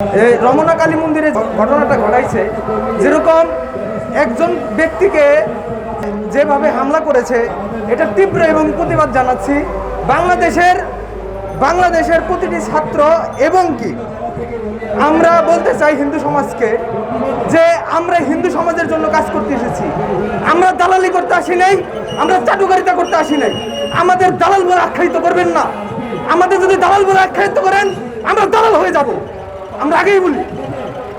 এই রমনা কালী মন্দিরে ঘটনাটা ঘটাইছে, যেরকম একজন ব্যক্তিকে যেভাবে হামলা করেছে, এটা তীব্র এবং প্রতিবাদ জানাচ্ছি। বাংলাদেশের বাংলাদেশের প্রতিটি ছাত্র এবং কি, আমরা বলতে চাই হিন্দু সমাজকে যে আমরা হিন্দু সমাজের জন্য কাজ করতে এসেছি। আমরা দালালি করতে আসি নাই, আমরা চাটুকারিতা করতে আসি নাই। আমাদের দালাল বলে আখ্যায়িত করবেন না। আমাদের যদি দালাল বলে আখ্যায়িত করেন, আমরা দালাল হয়ে যাব। আমরা আগেই বলি,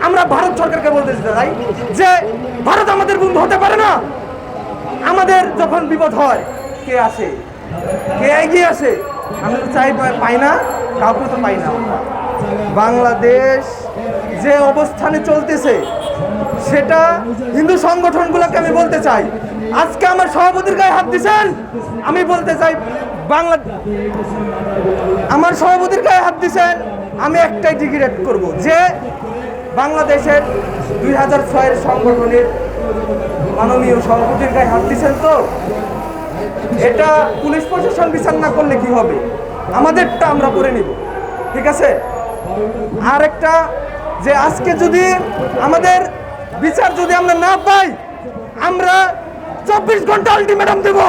আমরা ভারত সরকারকে বলতে চাই যে ভারত আমাদের বন্ধু হতে পারে না। আমাদের যখন বিপদ হয়, কে আসে? কে এগিয়ে আসে? আমরা তো চাই পাই না, কাউকে তো পাই না। বাংলাদেশ যে অবস্থানে চলতেছে, সেটা হিন্দু সংগঠনগুলোকে আমি বলতে চাই। আজকে আমার সভাপতির গায়ে হাত দিছেন আমি বলতে চাই, বাংলা আমার সভাপতির গায়ে হাত দিছেন আমি একটাই ডিগ্রেড করব যে বাংলাদেশের দুই হাজার ছয়ের সংগঠনের মাননীয় সভাপতির গায়ে হাত দিছেন তো? এটা পুলিশ প্রশাসন বিচার না করলে কি হবে? আমাদেরটা আমরা করে নিব। ঠিক আছে? আর একটা যে আজকে যদি আমাদের বিচার যদি আমরা না পাই, আমরা চব্বিশ ঘণ্টা আলটিমেটাম দেব।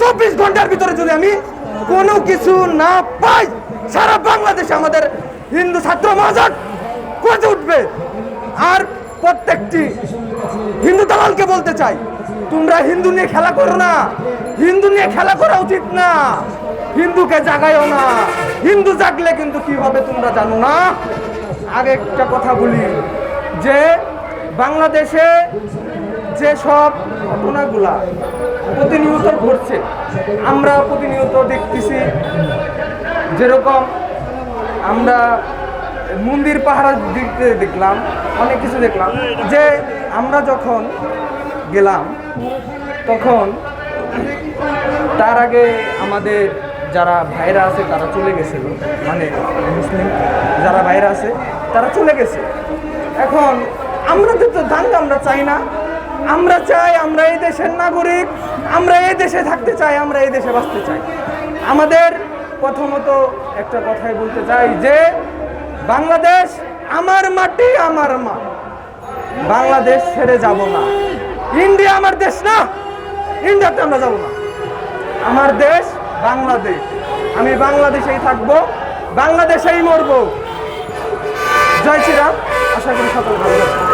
চব্বিশ ঘণ্টার ভিতরে যদি আমি কোনো কিছু না পাই, সারা বাংলাদেশে আমাদের হিন্দু ছাত্র মহাজট গজে উঠবে। আর প্রত্যেকটি হিন্দু দালালকে বলতে চাই, তোমরা হিন্দু নিয়ে খেলা করো না। হিন্দু নিয়ে খেলা করা উচিত না। হিন্দুকে জাগাইও না। হিন্দু জাগলে কিন্তু কি হবে তোমরা জানো না। আগে একটা কথা বলি, যে বাংলাদেশে যে সব ঘটনাগুলা প্রতিনিয়ত ঘটছে, আমরা প্রতিনিয়ত দেখতেছি যেরকম আমরা মন্দির পাহাড় দিকতে দেখলাম, অনেক কিছু দেখলাম, যে আমরা যখন গেলাম, তখন তার আগে আমাদের যারা ভাইরা আছে, তারা চলে গেছিল মানে মুসলিম যারা ভাইরা আছে, তারা চলে গেছে। এখন আমরা তো দাঙ্গা আমরা চাই না। আমরা চাই আমরা এই দেশের নাগরিক, আমরা এই দেশে থাকতে চাই, আমরা এই দেশে বাঁচতে চাই। আমাদের প্রথমত একটা কথাই বলতে চাই যে, বাংলাদেশ আমার মাটি, আমার মা। বাংলাদেশ ছেড়ে যাব না। ইন্ডিয়া আমার দেশ না। ইন্ডিয়াতে আমরা যাব না। আমার দেশ বাংলাদেশ আমি বাংলাদেশেই থাকব বাংলাদেশেই মরবো জয় শ্রীরাম আশা করি সকল ভালো।